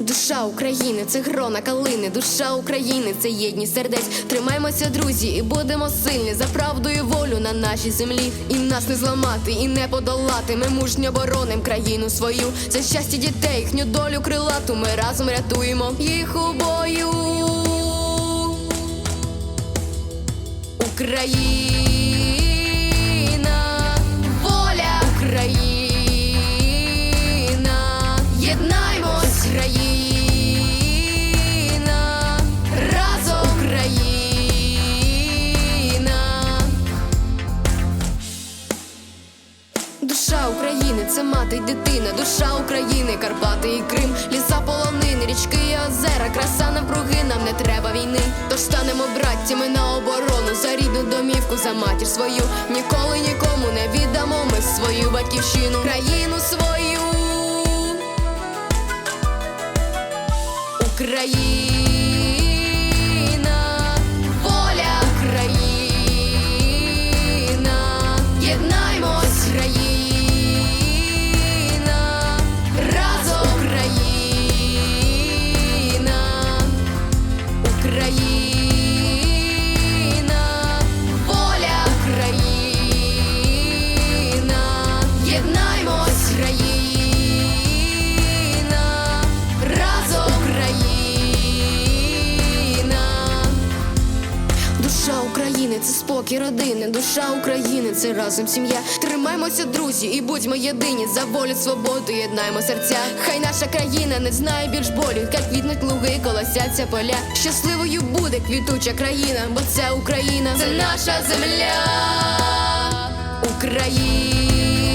Душа України це грона калини, душа України це єдність сердець. Тримаймося, друзі, і будемо сильні за правду і волю на нашій землі. І нас не зламати, і не подолати. Ми мужньо бороним країну свою. За щастя дітей, їхню долю крилату. Ми разом рятуємо їх у бою. Україна, воля, Україна, єднаймось, України це мати й дитина, душа України, Карпати і Крим, ліса полонини, річки і озера, краса навкруги, нам не треба війни. Тож станемо браттями на оборону за рідну домівку, за матір свою. Ніколи нікому не віддамо ми свою батьківщину, країну свою. Україна, єднаймось, країна, разом. Душа України це спокій родини, душа України це разом сім'я. Тримаймося, друзі, і будьмо єдині за волю, свободу, єднаймо серця. Хай наша країна не знає більш болі, як квітнуть луги, колосяться поля. Щасливою буде квітуча країна, бо це Україна, це наша земля. Україна.